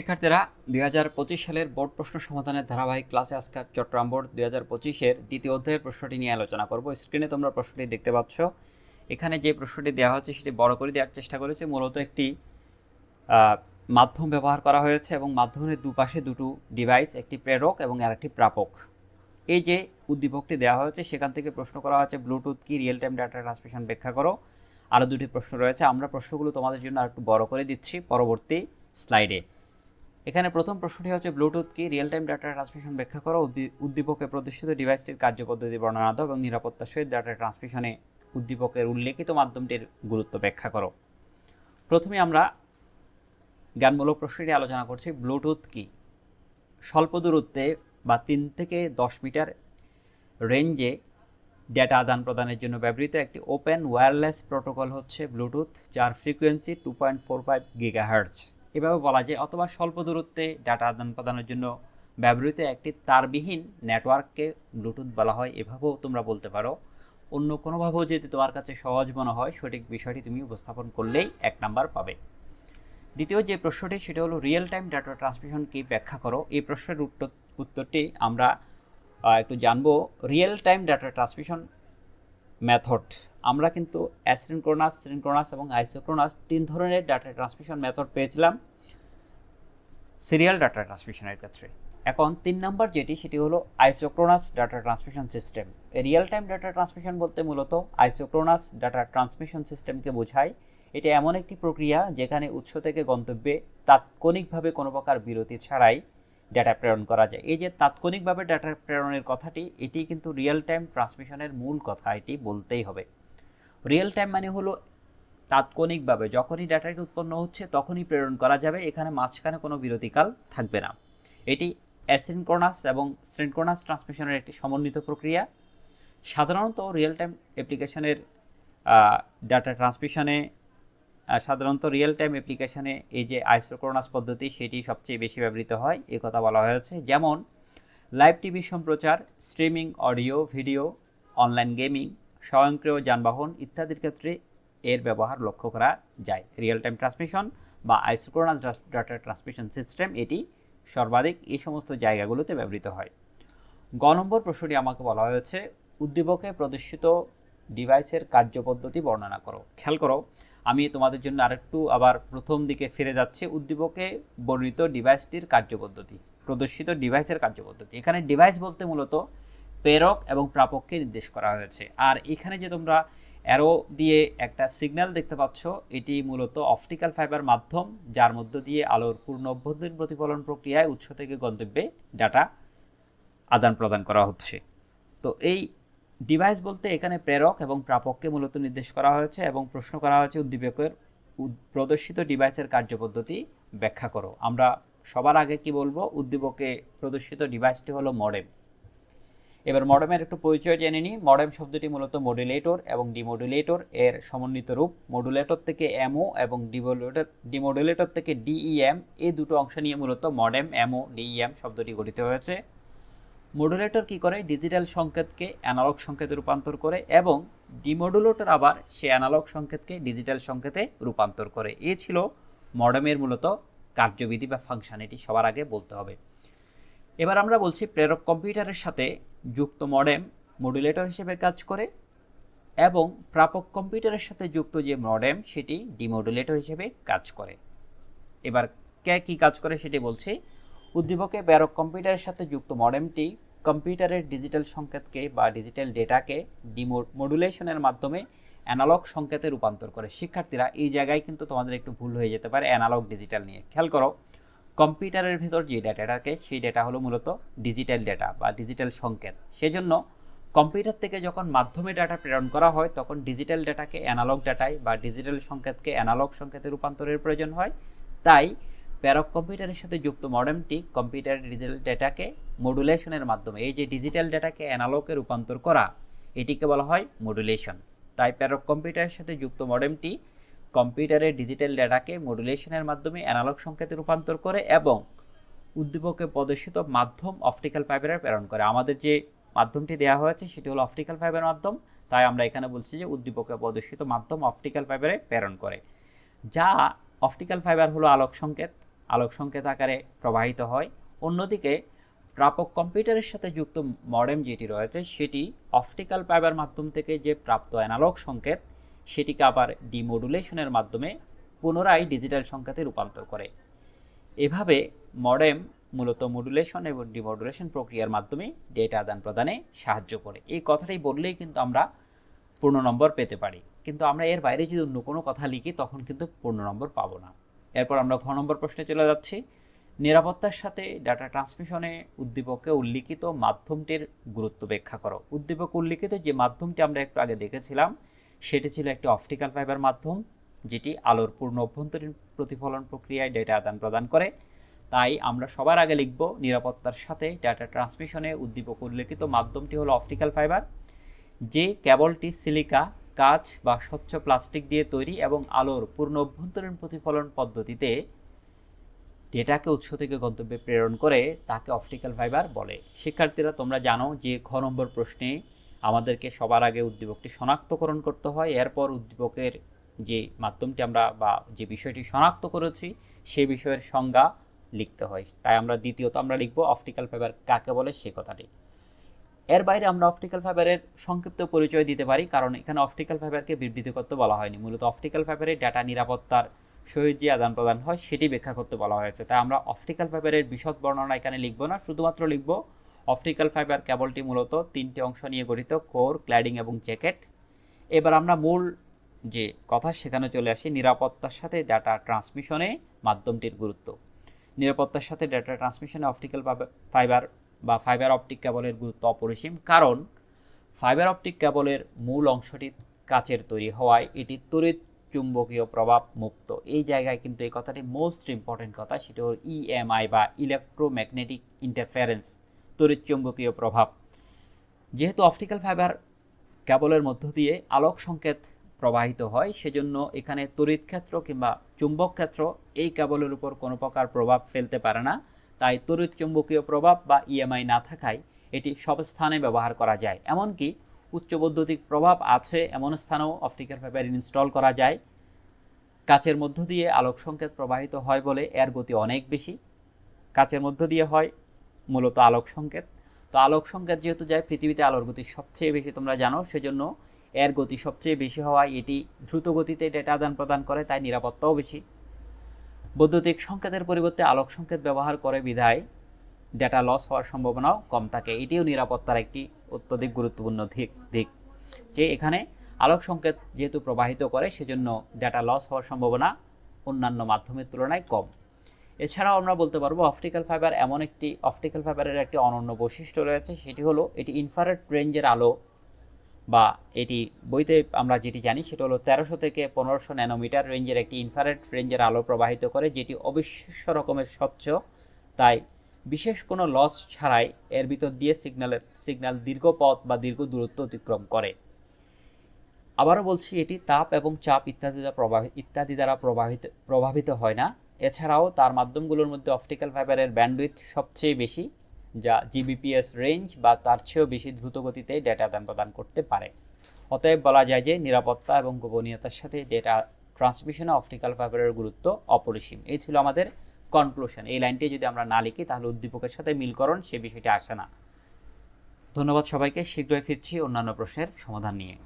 শিক্ষার্থীরা দুই হাজার পঁচিশ সালের বোর্ড প্রশ্ন সমাধানের ধারাবাহিক ক্লাসে আজকাল চট্টগ্রাম বোর্ড দুই হাজার পঁচিশের দ্বিতীয় অধ্যায়ের প্রশ্নটি নিয়ে আলোচনা করব। স্ক্রিনে তোমরা প্রশ্নটি দেখতে পাচ্ছ। এখানে যে প্রশ্নটি দেওয়া হচ্ছে সেটি বড় করে দেওয়ার চেষ্টা করেছে। মূলত একটি মাধ্যম ব্যবহার করা হয়েছে এবং মাধ্যমের দুপাশে দুটো ডিভাইস, একটি প্রেরক এবং আরেকটি প্রাপক। এই যে উদ্দীপকটি দেওয়া হয়েছে, সেখান থেকে প্রশ্ন করা হয়েছে, ব্লুটুথ কি রিয়েল টাইম ডাটা ট্রান্সমিশন ব্যাখ্যা করো? আরও দুটি প্রশ্ন রয়েছে। আমরা প্রশ্নগুলো তোমাদের জন্য আরেকটু বড় করে দিচ্ছি পরবর্তী স্লাইডে। এখানে প্রথম প্রশ্নটি হচ্ছে ব্লুটুথ কি রিয়েল টাইম ডাটা ট্রান্সমিশন ব্যাখ্যা করো উদ্দী- উদ্দীপকে প্রদর্শিত ডিভাইসটির কার্যপদ্ধতি বর্ণনা দাও এবং নিরাপত্তার সহিত ডাটা ট্রান্সমিশনে উদ্দীপকের উল্লেখিত মাধ্যমটির গুরুত্ব ব্যাখ্যা করো। প্রথমে আমরা জ্ঞানমূলক প্রশ্নটি আলোচনা করছি ব্লুটুথ কি? স্বল্প দূরত্বে বা তিন থেকে দশ মিটার রেঞ্জে ডেটা আদান প্রদানের জন্য ব্যবহৃত একটি ওপেন ওয়্যারলেস প্রোটোকল হচ্ছে ব্লুটুথ যার frequency two point four five gigahertz এভাবে বলা যায়, অথবা স্বল্প দূরত্বে ডাটা আদান প্রদানের জন্য ব্যবহৃত একটি তারবিহীন নেটওয়ার্ককে ব্লুটুথ বলা হয়। এভাবেও তোমরা বলতে পারো। অন্য কোনোভাবেও যদি তোমার কাছে সহজ মনে হয়, সঠিক বিষয়টি তুমি উপস্থাপন করলেই এক নাম্বার পাবে। দ্বিতীয় যে প্রশ্নটি, সেটা হলো রিয়েল টাইম ডাটা ট্রান্সমিশন কি ব্যাখ্যা করো? এই প্রশ্নের উত্তর উত্তরটি আমরা একটু জানব। Real time data transmission method. আমরা কিন্তু অ্যাসিনক্রোনাস, সিনক্রোনাস এবং আইসোক্রোনাস তিন ধরনের ডাটা ট্রান্সমিশন মেথড পেয়েছিলাম সিরিয়াল ডাটা ট্রান্সমিশনের ক্ষেত্রে। এখন তিন নম্বর যেটি, সেটি হলো isochronous data transmission system. Real time data transmission বলতে মূলত আইসোক্রোনাস ডাটা ট্রান্সমিশন সিস্টেমকে বোঝায়। এটা এমন একটি প্রক্রিয়া যেখানে উৎস থেকে গন্তব্যে তাৎক্ষণিকভাবে কোনো প্রকার বিরতি ছাড়াই ডাটা প্রেরণ করা যায়। এই যে তাৎক্ষণিকভাবে ডাটা প্রেরণের কথাটি, এটি কিন্তু রিয়েল টাইম ট্রান্সমিশনের মূল কথা, এটি বলতেই হবে। রিয়েল টাইম মানে হলো তাৎক্ষণিকভাবে যখনই ডাটাটি উৎপন্ন হচ্ছে, তখনই প্রেরণ করা যাবে, এখানে মাঝখানে কোনো বিরতিকাল থাকবে না। এটি অ্যাসিনক্রোনাস এবং সিনক্রোনাস ট্রান্সমিশনের একটি সমন্বিত প্রক্রিয়া। সাধারণত রিয়েল টাইম অ্যাপ্লিকেশনের ডাটা ট্রান্সমিশনে সাধারণত রিয়েল টাইম অ্যাপ্লিকেশনে এই যে আইসোক্রোনাস পদ্ধতি, সেটি সবচেয়ে বেশি ব্যবহৃত হয়। এ কথা বলা হয়েছে। যেমন লাইভ টিভি সম্প্রচার streaming audio video online gaming স্বয়ংক্রিয় যানবাহন ইত্যাদির ক্ষেত্রে এর ব্যবহার লক্ষ্য করা যায়। রিয়েল টাইম ট্রান্সমিশন বা আইসোক্রোনাস ডাটা ট্রান্সমিশন সিস্টেম এটি সর্বাধিক এই সমস্ত জায়গাগুলোতে ব্যবহৃত হয়। গ নম্বর প্রশ্নটি আমাকে বলা হয়েছে, উদ্দীপকে প্রদর্শিত ডিভাইসের কার্যপদ্ধতি বর্ণনা করো। খেয়াল করো আমি তোমাদের জন্য আরেকটু আবার প্রথম দিকে ফিরে যাচ্ছি। উদ্দীপকে বর্ণিত ডিভাইসটির কার্যপদ্ধতি, প্রদর্শিত ডিভাইসের কার্যপদ্ধতি। এখানে ডিভাইস বলতে মূলত প্রেরক এবং প্রাপককে নির্দেশ করা হয়েছে। আর এখানে যে তোমরা অ্যারো দিয়ে একটা সিগন্যাল দেখতে পাচ্ছ, এটি মূলত অপটিক্যাল ফাইবার মাধ্যম, যার মধ্য দিয়ে আলোর পূর্ণ অভ্যন্তরীণ প্রতিফলন প্রক্রিয়ায় উৎস থেকে গন্তব্যে ডাটা আদান প্রদান করা হচ্ছে। তো এই ডিভাইস বলতে এখানে প্রেরক এবং প্রাপককে মূলত নির্দেশ করা হয়েছে এবং প্রশ্ন করা হয়েছে উদ্দীপকের উদ- প্রদর্শিত ডিভাইসের কার্যপদ্ধতি ব্যাখ্যা করো। আমরা সবার আগে কি বলব? উদ্দীপকে প্রদর্শিত ডিভাইসটি হলো মডেম এবার মডেমের একটু পরিচয় জেনে নিই। মডেম শব্দটি মূলত মডুলেটর এবং ডিমডুলেটর এর সমন্বিত রূপ। মডুলেটর থেকে এমও এবং ডিমোডুলেটর ডিমডুলেটর থেকে ডিইএম এই দুটো অংশ নিয়ে মূলত মডেম এমও ডিইএম শব্দটি গঠিত হয়েছে। মডুলেটর কি করে? ডিজিটাল সংকেতকে অ্যানালগ সংকেতে রূপান্তর করে এবং ডিমডুলেটর আবার সে অ্যানালগ সংকেতকে ডিজিটাল সংকেতে রূপান্তর করে। এ ছিল মডেমের মূলত কার্যবিধি বা ফাংশন এটি সবার আগে বলতে হবে। এবার আমরা বলছি প্রেরক কম্পিউটারের সাথে যুক্ত মডেম মডুলেটর হিসেবে কাজ করে এবং প্রাপক কম্পিউটারের সাথে যুক্ত যে মডেম সেটি ডিমডুলেটর হিসেবে কাজ করে। এবার কে কি কাজ করে সেটি বলছি। উদ্দীপকে ব্যারক কম্পিউটারের সাথে যুক্ত মডেমটি কম্পিউটারের ডিজিটাল সংকেতকে বা ডিজিটাল ডেটাকে ডিমোডুলেশনের মাধ্যমে অ্যানালগ সংকেতে রূপান্তর করে। শিক্ষার্থীরা এই জায়গায় কিন্তু তোমাদের একটু ভুল হয়ে যেতে পারে অ্যানালগ ডিজিটাল নিয়ে। খেয়াল করো, কম্পিউটারের ভেতর যে ডেটাটাকে, সেই ডেটা হলো মূলত ডিজিটাল ডেটা বা ডিজিটাল সংকেত। সেজন্য কম্পিউটার থেকে যখন মাধ্যমে ডাটা প্রেরণ করা হয়, তখন ডিজিটাল ডেটাকে অ্যানালগ ডাটায় বা ডিজিটাল সংকেতকে অ্যানালগ সংকেতে রূপান্তরের প্রয়োজন হয়। তাই প্যারক কম্পিউটারের সাথে যুক্ত মডেমটি কম্পিউটারের ডিজিটাল ডেটাকে মডুলেশনের মাধ্যমে, এই যে ডিজিটাল ডেটাকে অ্যানালগে রূপান্তর করা, এটিকে বলা হয় মডুলেশন তাই প্যারক কম্পিউটারের সাথে যুক্ত মডেমটি কম্পিউটারের ডিজিটাল ডেটাকে মডুলেশনের মাধ্যমে অ্যানালগ সংকেতে রূপান্তর করে এবং উদ্দীপকে প্রদর্শিত মাধ্যম অপটিক্যাল ফাইবারে প্রেরণ করে। আমাদের যে মাধ্যমটি দেওয়া হয়েছে, সেটি হলো অপটিক্যাল ফাইবার মাধ্যম। তাই আমরা এখানে বলছি যে উদ্দীপকে প্রদর্শিত মাধ্যম অপটিক্যাল ফাইবারে প্রেরণ করে। যা অপটিক্যাল ফাইবার হলো আলোক সংকেত। আলোক সংকেত আকারে প্রবাহিত হয়। অন্যদিকে প্রাপক কম্পিউটারের সাথে যুক্ত মডেম যেটি রয়েছে, সেটি অপটিক্যাল ফাইবার মাধ্যম থেকে যে প্রাপ্ত অ্যানালগ সংকেত, সেটিকে আবার ডিমোডুলেশনের মাধ্যমে পুনরায় ডিজিটাল সংকেতে রূপান্তর করে। এভাবে মডেম মূলত মডুলেশন এবং ডিমডুলেশন প্রক্রিয়ার মাধ্যমে ডেটা আদান প্রদানে সাহায্য করে। এই কথাটাই বললেই কিন্তু আমরা পূর্ণ নম্বর পেতে পারি। কিন্তু আমরা এর বাইরে যদি অন্য কোনো কথা লিখি, তখন কিন্তু পূর্ণ নম্বর পাবো না। এরপর আমরা ঘ নম্বর প্রশ্নে চলে যাচ্ছি। নিরাপত্তার সাথে ডাটা ট্রান্সমিশনে উদ্দীপকে উল্লিখিত মাধ্যমটির গুরুত্ব ব্যাখ্যা করো। উদ্দীপক উল্লিখিত যে মাধ্যমটি আমরা একটু আগে দেখেছিলাম, সেটি ছিল একটি অপটিক্যাল ফাইবার মাধ্যম, যেটি আলোর পূর্ণ অভ্যন্তরীণ প্রতিফলন প্রক্রিয়ায় ডেটা আদান প্রদান করে। তাই আমরা সবার আগে লিখব নিরাপত্তার সাথে ডাটা ট্রান্সমিশনে উদ্দীপক উল্লেখিত মাধ্যমটি হলো অপটিক্যাল ফাইবার যে কেবলটি সিলিকা কাঁচ বা স্বচ্ছ প্লাস্টিক দিয়ে তৈরি এবং আলোর পূর্ণ অভ্যন্তরীণ প্রতিফলন পদ্ধতিতে ডেটাকে উৎস থেকে গন্তব্যে প্রেরণ করে তাকে অপটিক্যাল ফাইবার বলে। শিক্ষার্থীরা, তোমরা জানো যে ঘ নম্বর প্রশ্নে আমাদেরকে সবার আগে উদ্দীপকটি শনাক্তকরণ করতে হয়। এরপর উদ্দীপকের যে মাধ্যমটি আমরা বা যে বিষয়টি শনাক্ত করেছি, সেই বিষয়ের সংজ্ঞা লিখতে হয়। তাই আমরা দ্বিতীয়ত আমরা লিখব অপটিক্যাল ফাইবার কাকে বলে, সে কথাটি। এর বাইরে আমরা অপটিক্যাল ফাইবারের সংক্ষিপ্ত পরিচয় দিতে পারি, কারণ এখানে অপটিক্যাল ফাইবারকে বিবৃত করতে বলা হয়নি। মূলত অপটিক্যাল ফাইবারের ডাটা নিরাপত্তার সহিত যে আদান প্রদান হয়, সেটি ব্যাখ্যা করতে বলা হয়েছে। তাই আমরা অপটিক্যাল ফাইবারের বিশদ বর্ণনা এখানে লিখব না, শুধুমাত্র লিখব অপটিক্যাল ফাইবার কেবলটি মূলত তিনটি অংশ নিয়ে গঠিত কোর ক্ল্যাডিং এবং জ্যাকেট এবার আমরা মূল যে কথা, সেখানে চলে আসি নিরাপত্তার সাথে ডাটা ট্রান্সমিশনে মাধ্যমটির গুরুত্ব। নিরাপত্তার সাথে ডাটা ট্রান্সমিশনে অপটিক্যাল ফাইবার বা ফাইবার অপটিক কেবলের গুরুত্ব অপরিসীম, কারণ ফাইবার অপটিক কেবলের মূল অংশটি কাচের তৈরি হওয়ায় এটি তড়িৎ চুম্বকীয় প্রভাব মুক্ত। এই জায়গায় কিন্তু এই কথাটি মোস্ট ইম্পর্টেন্ট কথা, সেটা হল ইএমআই বা ইলেকট্রোম্যাগনেটিক ইন্টারফারেন্স তড়িৎ চুম্বকীয় প্রভাব। যেহেতু অপটিক্যাল ফাইবার কেবলের মধ্য দিয়ে আলোক সংকেত প্রবাহিত হয়, সেজন্য এখানে তড়িৎ ক্ষেত্র কিংবা চুম্বক ক্ষেত্র এই কেবলের উপর কোনো প্রকার প্রভাব ফেলতে পারে না। তাই তড়িৎ চুম্বকীয় প্রভাব বা ইএমআই না থাকায় এটি সব স্থানে ব্যবহার করা যায়। এমনকি উচ্চ বৈদ্যুতিক প্রভাব আছে এমন স্থানেও অপটিক্যাল ফাইবার ইনস্টল করা যায়। কাচের মধ্য দিয়ে আলোক সংকেত প্রবাহিত হয় বলে এর গতি অনেক বেশি। কাচের মধ্য দিয়ে হয় মূলত আলোক সংকেত। তো আলোক সংকেত যেহেতু যায়, পৃথিবীতে আলোর গতি সবচেয়ে বেশি তোমরা জানো, সেজন্য এর গতি সবচেয়ে বেশি হওয়ায় এটি দ্রুত গতিতে ডেটা আদান প্রদান করে, তাই নিরাপত্তাও বেশি। বৈদ্যুতিক সংকেতের পরিবর্তে আলোক সংকেত ব্যবহার করে বিধায় ডেটা লস হওয়ার সম্ভাবনাও কম থাকে। এটিও নিরাপত্তার একটি অত্যধিক গুরুত্বপূর্ণ দিক দিক। যে এখানে আলোক সংকেত যেহেতু প্রবাহিত করে, সেজন্য ডেটা লস হওয়ার সম্ভাবনা অন্যান্য মাধ্যমের তুলনায় কম। এছাড়াও আমরা বলতে পারব অপটিক্যাল ফাইবার এমন একটি অপটিক্যাল ফাইবারের একটি অনন্য বৈশিষ্ট্য রয়েছে, সেটি হলো এটি ইনফ্রারেড রেঞ্জের আলো বা এটি বইতে আমরা যেটি জানি সেটা হলো তেরোশো থেকে পনেরোশো ন্যানোমিটার রেঞ্জের একটি ইনফ্রারেড রেঞ্জের আলো প্রবাহিত করে, যেটি অবিশ্বাস্য রকমের স্বচ্ছ। তাই বিশেষ কোনো লস ছাড়াই এর ভিতর দিয়ে সিগন্যালের সিগন্যাল দীর্ঘ পথ বা দীর্ঘ দূরত্ব অতিক্রম করে। আবারও বলছি, এটি তাপ এবং চাপ ইত্যাদি দ্বারা প্রবাহিত ইত্যাদি দ্বারা প্রবাহিত, প্রভাবিত হয় না। এছাড়াও তার মাধ্যমগুলোর মধ্যে অপটিক্যাল ফাইবারের ব্যান্ডউইথ সবচেয়ে বেশি। যা জিবিপিএস রেঞ্জ বা তার চেয়েও বেশি দ্রুত গতিতে ডেটা আদান প্রদান করতে পারে। অতএব বলা যায় যে নিরাপত্তা এবং গোপনীয়তার সাথে ডেটা ট্রান্সমিশনে অপটিক্যাল ফাইবারের গুরুত্ব অপরিসীম। এই ছিল আমাদের কনক্লুশন এই লাইনটি যদি আমরা না লিখি, তাহলে উদ্দীপকের সাথে মিলকরণ সে বিষয়টি আসে না। ধন্যবাদ সবাইকে। শীঘ্রই ফিরছি অন্যান্য প্রশ্নের সমাধান নিয়ে।